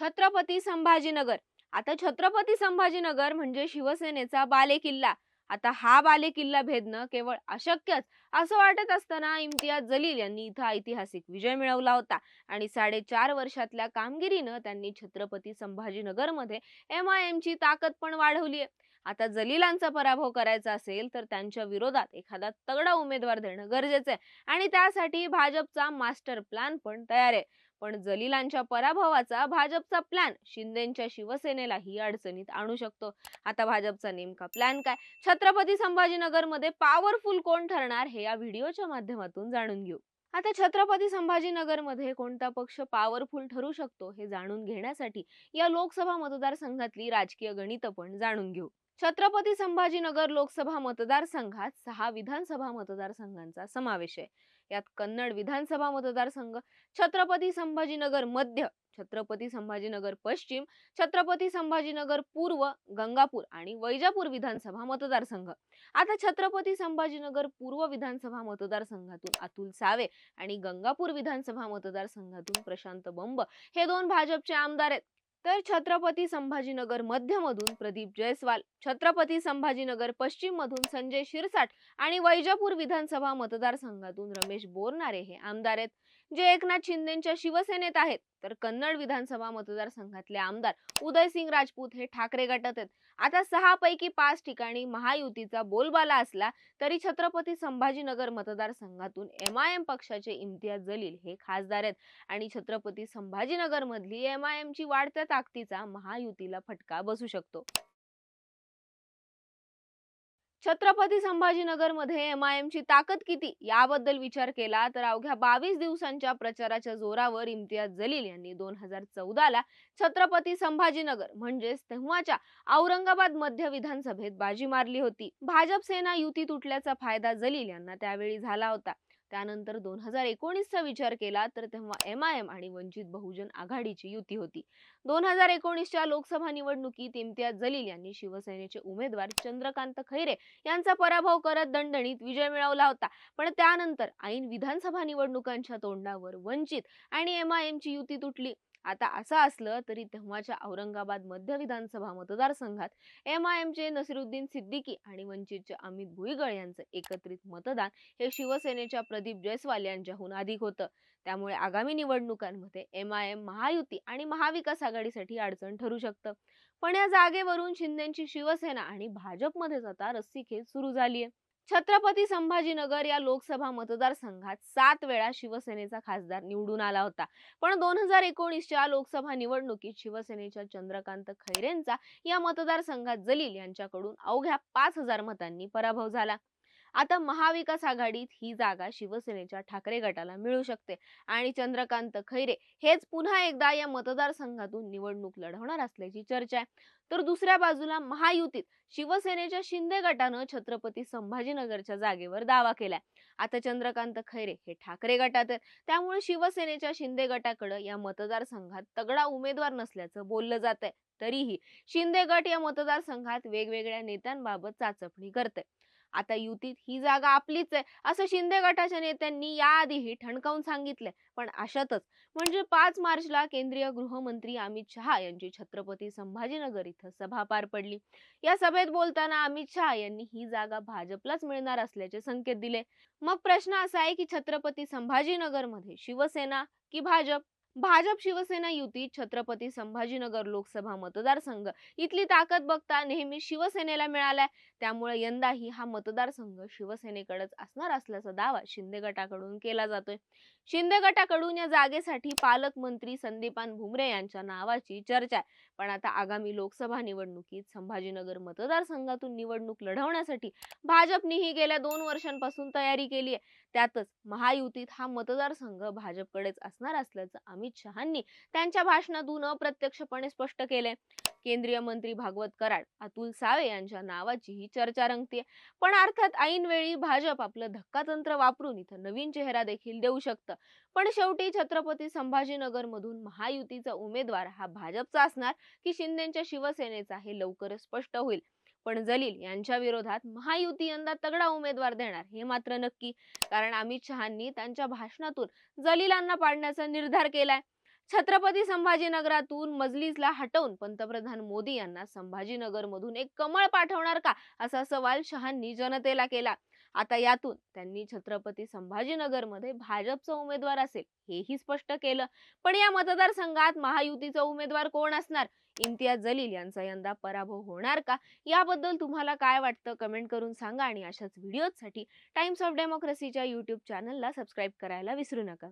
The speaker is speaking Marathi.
छत्रपती संभाजीनगर. आता छत्रपती संभाजीनगर म्हणजे शिवसेनेचा बालेकिल्ला. आता हा बालेकिल्ला भेदणं केवळ अशक्यच असं वाटत असताना इम्तियाज जलील यांनी इथं ऐतिहासिक विजय मिळवला होता आणि साडेचार वर्षातल्या कामगिरीनं त्यांनी छत्रपती संभाजीनगरमध्ये एम आय एम ची ताकद पण वाढवली आहे आता जलीलांचा पराभव करायचा असेल तर त्यांच्या विरोधात एखादा तगडा उमेदवार देणं गरजेचं आहे आणि त्यासाठी भाजपचा मास्टर प्लॅन पण तयार आहे. पण जलीलांच्या पराभवाचा भाजपचा प्लॅन शिंदेच्या शिवसेनेलाही अडचणीत आणू शकतो. आता भाजपचा नेमका प्लॅन काय? छत्रपती संभाजीनगरमध्ये पॉवरफुल कोण ठरणार हे या व्हिडिओच्या माध्यमातून जाणून घेऊ. आता छत्रपती संभाजीनगरमध्ये कोणता पक्ष पॉवरफुल ठरू शकतो हे जाणून घेण्यासाठी या लोकसभा मतदारसंघातली राजकीय गणित पण जाणून घेऊ. छत्रपती संभाजीनगर लोकसभा मतदारसंघात सहा विधानसभा मतदारसंघांचा समावेश आहे. यात कन्नड विधानसभा मतदारसंघ छत्रपती संभाजीनगर मध्य छत्रपती संभाजीनगर पश्चिम छत्रपती संभाजीनगर पूर्व गंगापूर आणि वैजापूर विधानसभा मतदारसंघ. आता छत्रपती संभाजीनगर पूर्व विधानसभा मतदारसंघातून अतुल सावे आणि गंगापूर विधानसभा मतदारसंघातून प्रशांत बंब हे दोन भाजपचे आमदार आहेत. तर छत्रपती संभाजीनगर मध्यमधून प्रदीप जयस्वाल छत्रपती संभाजीनगर पश्चिम मधून संजय शिरसाट आणि वैजापूर विधानसभा मतदारसंघातून रमेश बोरनारे हे आमदार आहेत. जे एकनाथ शिंदेच्या शिवसेनेत आहेत तर कन्नड विधानसभा मतदारसंघातले आमदार उदयसिंग राजपूत हे ठाकरे गटात आहेत. आता सहा पैकी पाच ठिकाणी महायुतीचा बोलबाला असला तरी छत्रपती संभाजीनगर मतदारसंघातून एम आय एम पक्षाचे इम्तियाज जलील हे खासदार आहेत. आणि छत्रपती संभाजीनगर मधली एम आय एम ची वाढत्या ताकदीचा महायुतीला फटका बसू शकतो. छत्रपती संभाजीनगरमध्ये एम आय एम ची ताकद किती? याबद्दल विचार केला तर अवघ्या बावीस दिवसांच्या प्रचाराच्या जोरावर इम्तियाज जलील यांनी दोन हजार चौदाला छत्रपती संभाजीनगर म्हणजेच तेव्हाच्या औरंगाबाद मध्य विधानसभेत बाजी मारली होती. भाजप सेना युती तुटल्याचा फायदा जलील यांना त्यावेळी झाला होता. त्यानंतर दोन हजार एकोणीसचा विचार केला तर तेव्हा एम आय एम आणि वंचित बहुजन आघाडीची युती होती. दोन हजार एकोणीसच्या लोकसभा निवडणुकीत इम्तियाज जलील यांनी शिवसेनेचे उमेदवार चंद्रकांत खैरे यांचा पराभव करत दणदणीत विजय मिळवला होता. पण त्यानंतर ऐन विधानसभा निवडणुकांच्या तोंडावर वंचित आणि एम आय एमची युती तुटली. आता असं असलं तरी तेव्हाच्या औरंगाबाद मध्य विधानसभा मतदारसंघात एम आय एमचे नसिरुद्दीन सिद्दीकी आणि वंचितचे अमित भुईगळ यांचं एकत्रित मतदान हे शिवसेनेच्या प्रदीप जयस्वाल यांच्याहून अधिक होतं. त्यामुळे आगामी निवडणुकांमध्ये एम आय एम महायुती आणि महाविकास आघाडीसाठी अडचण ठरू शकतं. पण या जागेवरून शिंदेची शिवसेना आणि भाजपमध्येच आता रस्सीखेच सुरू झाली आहे छत्रपती संभाजीनगर या लोकसभा मतदारसंघात सात वेळा शिवसेनेचा खासदार निवडून आला होता. पण दोन हजार एकोणीसच्या लोकसभा निवडणुकीत शिवसेनेच्या चंद्रकांत खैरेंचा या मतदारसंघात जलील यांच्याकडून अवघ्या पाच हजार मतांनी पराभव झाला. आता महाविकास आघाडीत ही जागा शिवसेनेच्या ठाकरे गटाला मिळू शकते आणि चंद्रकांत खैरे हेच पुन्हा एकदा या मतदारसंघातून निवडणूक लढवणार असल्याची चर्चा आहे. तर दुसऱ्या बाजूला महायुतीत शिवसेनेच्या शिंदे गटानं छत्रपती संभाजीनगरच्या जागेवर दावा केलाय. आता चंद्रकांत खैरे हे ठाकरे गटात आहेत. त्यामुळे शिवसेनेच्या शिंदे गटाकडे या मतदारसंघात तगडा उमेदवार नसल्याचं बोललं जात आहे तरीही शिंदे गट या मतदारसंघात वेगवेगळ्या नेत्यांबाबत चाचपणी करते आता युतीत ही जागा आपलीच आहे. असं शिंदे गटाच्या नेत्यांनी याआधीही ठणकावून सांगितलंय. पण अशातच म्हणजे पाच मार्चला केंद्रीय गृहमंत्री अमित शहा यांची छत्रपती संभाजीनगर इथं सभा पार पडली. या सभेत बोलताना अमित शहा यांनी ही जागा भाजपलाच मिळणार असल्याचे संकेत दिले. मग प्रश्न असा आहे की छत्रपती संभाजीनगरमध्ये शिवसेना की भाजप? भाजप शिवसेना युती छत्रपती संभाजीनगर लोकसभा मतदारसंघ. इथली ताकद बघता नेहमी शिवसेनेला मिळालाय. त्यामुळे यंदाही हा मतदारसंघ शिवसेनेकडेच असणार असल्याचा दावा शिंदे गटाकडून केला जातोय. शिंदे गटाकडून या जागेसाठी पालकमंत्री संदीपान भुमरे यांच्या नावाची चर्चा आहे. पण आता आगामी लोकसभा निवडणुकीत संभाजीनगर मतदारसंघातून निवडणूक लढवण्यासाठी भाजपनेही गेल्या दोन वर्षांपासून तयारी केली आहे. त्यातच महायुतीत हा मतदारसंघ भाजपकडेच असणार असल्याचं अमित शहांनी त्यांच्या भाषणातून अप्रत्यक्षपणे स्पष्ट केलंय. केंद्रीय मंत्री भागवत कराड अतुल सावे यांच्या नावाची ही चर्चा रंगते पण अर्थात ऐनवेळी भाजप आपलं धक्कातंत्र वापरून इथं नवीन चेहरा देखील देऊ शकतं. पण शेवटी छत्रपती संभाजीनगर मधून महायुतीचा उमेदवार हा भाजपचा असणार की शिंदेच्या शिवसेनेचा हे लवकरच स्पष्ट होईल. पण जलील यांच्या विरोधात महायुती यंदा तगडा उमेदवार देणार हे मात्र नक्की. कारण अमित शहांनी त्यांच्या भाषणातून जलीलांना पाडण्याचा निर्धार केलाय. छत्रपती संभाजीनगरातून मजलिसला हटवून पंतप्रधान मोदी यांना संभाजीनगर मधून एक कमळ पाठवणार का? असा सवाल शहांनी जनतेला केला. आता यातून त्यांनी छत्रपती संभाजीनगरमध्ये भाजपचा उमेदवार असेल हेही स्पष्ट केलं. पण या मतदारसंघात महायुतीचा उमेदवार कोण असणार? इम्तियाज जलील यांचा यंदा पराभव होणार का? याबद्दल तुम्हाला काय वाटतं? कमेंट करून सांगा आणि अशाच व्हिडिओसाठी टाइम्स ऑफ डेमोक्रेसीच्या युट्यूब चॅनलला सबस्क्राईब करायला विसरू नका.